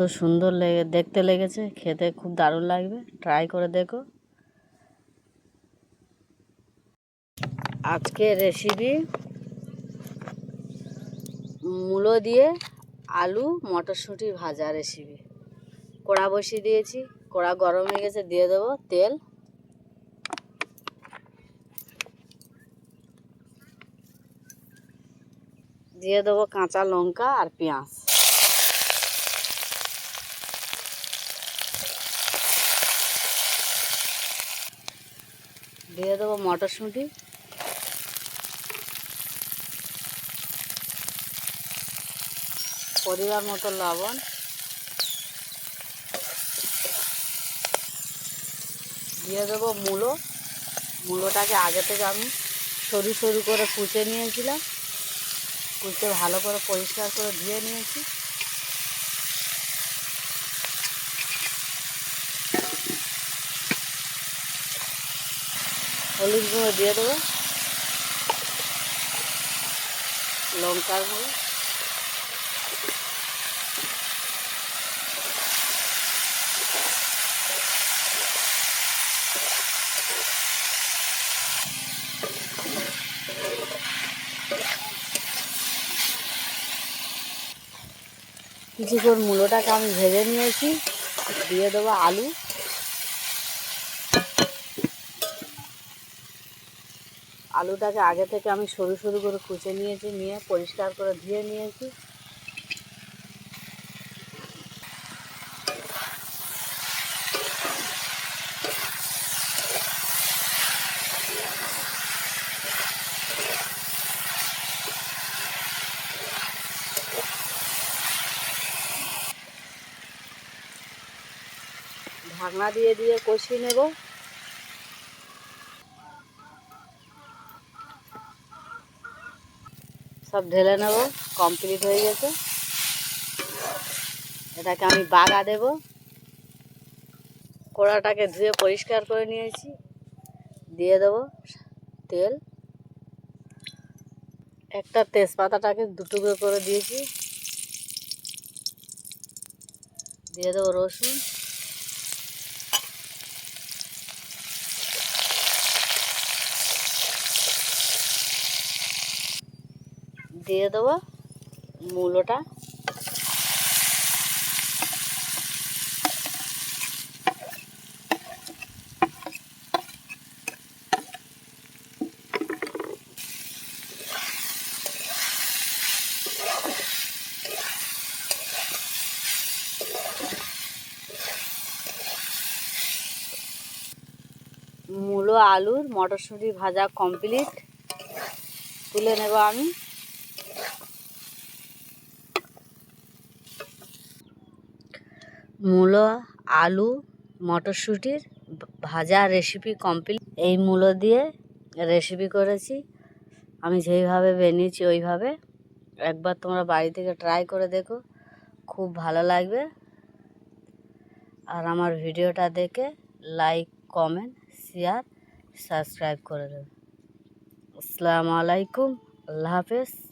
এত সুন্দর লেগে, দেখতে লেগেছে, খেতে খুব দারুণ লাগবে ট্রাই করে দেখো। আজকে রেসিপি মূলো দিয়ে আলু মটরশুঁটি ভাজা রেসিপি কড়া বসিয়ে দিয়েছি, কড়া গরম হয়ে গেছে, দিয়ে দেবো তেল। দিয়ে দেবো কাঁচা লঙ্কা আর পেঁয়াজ। দিয়ে দেবো মটরশুঁটি। পরিবার মতো লবণ। দিয়ে দেবো মূলো। মূলোটাকে আগে থেকে আমি সরু সরু করে কুচে নিয়েছিলাম। কুচে ভালো করে পরিষ্কার করে ধুয়ে নিয়েছি। হলুদ গুঁড়ো দিয়ে দেবো। লঙ্কার গুঁড়ো। কিছুক্ষণ মূলোটাকে আমি ভেজে নিয়েছি। দিয়ে দেবো আলু। আলুটাকে আগে থেকে আমি সরু সরু করে কুচে নিয়েছি, নিয়ে পরিষ্কার করে ধুয়ে নিয়েছি। ঢাকনা দিয়ে দিয়ে কষিয়ে নেব। সব ঢেলে নেব কমপ্লিট হয়ে গেছে। এটাকে আমি বাগা দেব। কড়াটাকে ধুয়ে পরিষ্কার করে নিয়েছি। দিয়ে দেব তেল। একটা তেজপাতাটাকে দুটুকরো করে দিয়েছি। দিয়ে দেবো রসুন। দিয়ে দেবো মূলোটা। মূলো আলুর মটরশুঁটি ভাজা কমপ্লিট তুলে নেব আমি। মূলো, আলু, মটরশুঁটির ভাজা রেসিপি কমপ্লিট এই মূলো দিয়ে রেসিপি করেছি। আমি যেইভাবে বানিয়েছি ওইভাবে। একবার তোমরা বাড়ি থেকে ট্রাই করে দেখো। খুব ভালো লাগবে। আর আমার ভিডিওটা দেখে লাইক কমেন্ট শেয়ার সাবস্ক্রাইব করে দেবে। আসসালামু আলাইকুম। আল্লাহ হাফেজ।